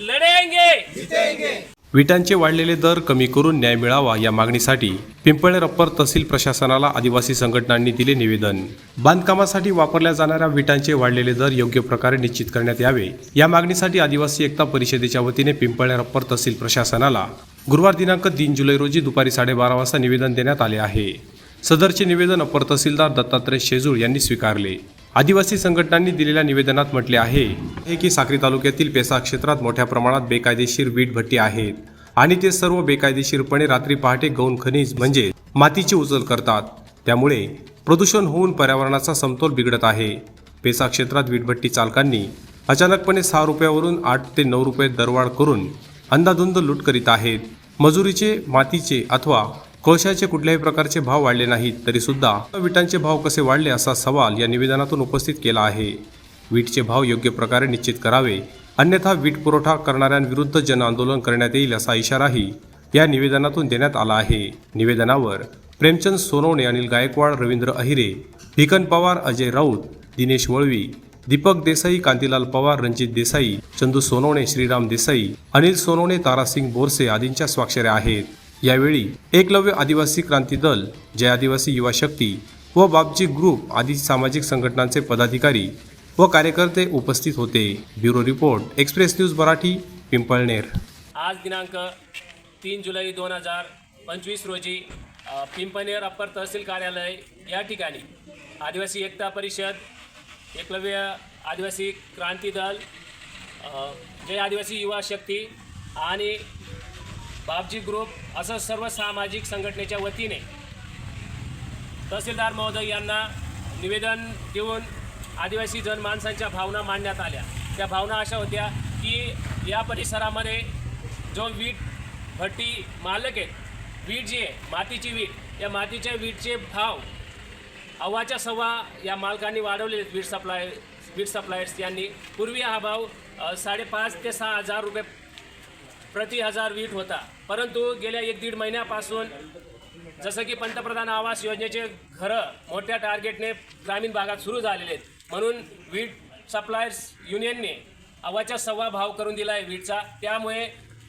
लढेंगे. विटांचे वाढलेले दर कमी करून न्याय मिळावा या मागणीसाठी पिंपळे रप्पर तहसील प्रशासनाला आदिवासी संघटनांनी दिले निवेदन. बांधकामासाठी वापरल्या जाणाऱ्या विटांचे वाढलेले दर योग्य प्रकारे निश्चित करण्यात यावे. या मागणीसाठी आदिवासी एकता परिषदेच्या वतीने पिंपळे रप्पर तहसील प्रशासनाला गुरुवार दिनांक तीन जुलै रोजी दुपारी साडेबारा वाजता निवेदन देण्यात आले आहे. सदरचे निवेदन अपर तहसीलदार दत्तात्रय शेजूळ यांनी स्वीकारले. आदिवासी संघटनांनी दिलेल्या निवेदनात म्हटले आहे हे की साक्री तालुक्यातील पेसा क्षेत्रात मोठ्या प्रमाणात बेकायदेशीर वीट भट्टी आहेत आणि ते सर्व बेकायदेशीरपणे रात्री पहाटे गौण खनिज म्हणजे मातीची उचल करतात. त्यामुळे प्रदूषण होऊन पर्यावरणाचा समतोल बिघडत आहे. पेसा क्षेत्रात वीटभट्टी चालकांनी अचानकपणे सहा रुपयावरून आठ ते नऊ रुपये दरवाढ करून अंदाधुंद लूट करीत आहेत. मजुरीचे मातीचे अथवा कोळशाचे कुठल्याही प्रकारचे भाव वाढले नाहीत तरी सुद्धा विटांचे भाव कसे वाढले असा सवाल या निवेदनातून उपस्थित केला आहे. वीटचे भाव योग्य प्रकारे निश्चित करावे अन्यथा वीट पुरवठा करणाऱ्यांविरुद्ध जनआंदोलन करण्यात येईल असा इशाराही या निवेदनातून देण्यात आला आहे. निवेदनावर प्रेमचंद सोनवणे अनिल गायकवाड रवींद्र अहिरे भिकन पवार अजय राऊत दिनेश वळवी दीपक देसाई कांतीलाल पवार रणजित देसाई चंदू सोनवणे श्रीराम देसाई अनिल सोनवणे तारासिंग बोरसे आदींच्या स्वाक्षऱ्या आहेत. यावेळी एकलव्य आदिवासी क्रांती दल जय आदिवासी युवा शक्ती व बापजी ग्रुप आदी सामाजिक संघटनांचे पदाधिकारी व कार्यकर्ते उपस्थित होते. Bureau report express news Marathi Pimpalner. आज दिनांक तीन जुलै दोन हजार पंचवीस रोजी पिंपळनेर अप्पर तहसील कार्यालय या ठिकाणी आदिवासी एकता परिषद एकलव्य आदिवासी क्रांती दल जय आदिवासी युवा शक्ती आणि बापजी ग्रुप असं सर्व सामाजिक संघटनेच्या वतीने तहसीलदार महोदय यांना निवेदन देऊन आदिवासी जनमानसांच्या भावना मांडण्यात आल्या. त्या भावना अशा होत्या की या परिसरामध्ये जो वीट भट्टी मालक आहेत वीट जी आहे मातीची वीट या मातीच्या वीटचे भाव अव्वाच्या सव्वा या मालकांनी वाढवलेले आहेत वीट सप्लाय वीट सप्लायर्स यांनी. पूर्वी हा भाव साडेपाच ते सहा हजार रुपये प्रति हजार वीट होता. परंतु गेल्या एक दीड महिन्यापासून जसं की पंतप्रधान आवास योजनेचे घरं मोठ्या टार्गेटने ग्रामीण भागात सुरू झालेले आहेत. म्हणून वीट सप्लायर्स युनियनने अवाच्या सव्वा भाव करून दिला आहे वीटचा. त्यामुळे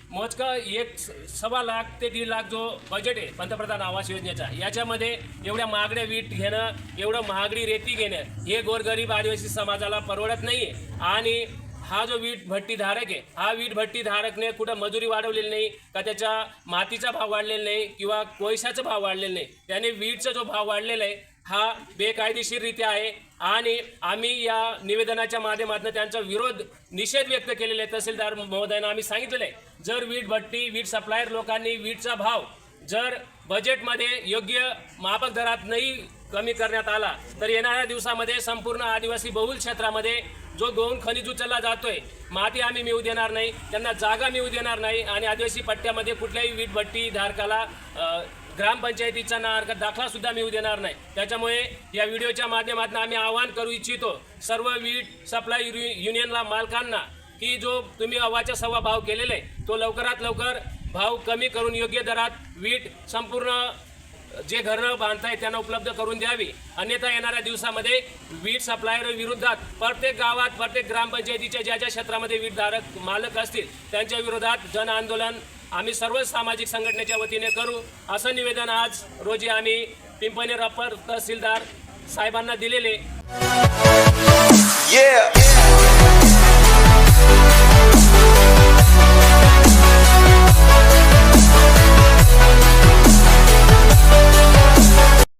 मोजकं एक स- सव्वा लाख ते दीड लाख जो बजेट आहे पंतप्रधान आवास योजनेचा याच्यामध्ये एवढ्या महागड्या वीट घेणं एवढं महागडी रेती घेणं हे गोरगरीब आदिवासी समाजाला परवडत नाही आहे आणि हा जो वीट भट्टी धारक आहे हा वीट भट्टी धारकने कुठं मजुरी वाढवलेली नाही का त्याच्या मातीचा भाव वाढलेला नाही किंवा कोळशाचा भाव वाढलेला नाही त्याने वीटचा जो भाव वाढलेला आहे हा बेकायदेशीररित्या आहे. आणि आम्ही या निवेदनाच्या माध्यमातून त्यांचा विरोध निषेध व्यक्त केलेला आहे. तहसीलदार महोदयांना आम्ही सांगितलेलं आहे जर वीट भट्टी वीट सप्लायर लोकांनी वीटचा भाव जर बजेटमध्ये योग्य माफक दरात नाही कमी करण्यात आला तर येणाऱ्या दिवसामध्ये संपूर्ण आदिवासी बहुल क्षेत्रामध्ये जो दोन खनिज उचलला जातोय माती आम्ही मिळू देणार नाही त्यांना जागा मिळू देणार नाही आणि आदिवासी पट्ट्यामध्ये कुठल्याही वीटभट्टी धारकाला ग्रामपंचायतीचा नार दाखला सुद्धा मिळू देणार नाही. त्याच्यामुळे या व्हिडिओच्या माध्यमातून आम्ही आवाहन करू इच्छितो सर्व वीट सप्लाय यु- युनियनला मालकांना की जो तुम्ही अव्वाच्या सव्वा भाव केलेला आहे तो लवकरात लवकर भाव कमी करून योग्य दरात वीट संपूर्ण जे घरं बांधताय त्यांना उपलब्ध करून द्यावी. अन्यथा येणाऱ्या दिवसामध्ये वीट सप्लायर विरोधात प्रत्येक गावात प्रत्येक ग्रामपंचायतीच्या ज्या ज्या क्षेत्रामध्ये वीटधारक मालक असतील त्यांच्या विरोधात जन आंदोलन आम्ही सर्व सामाजिक संघटनेच्या वतीने करू. असं निवेदन आज रोजी आम्ही पिंपणे रप्पर तहसीलदार साहेबांना दिलेले. Yeah.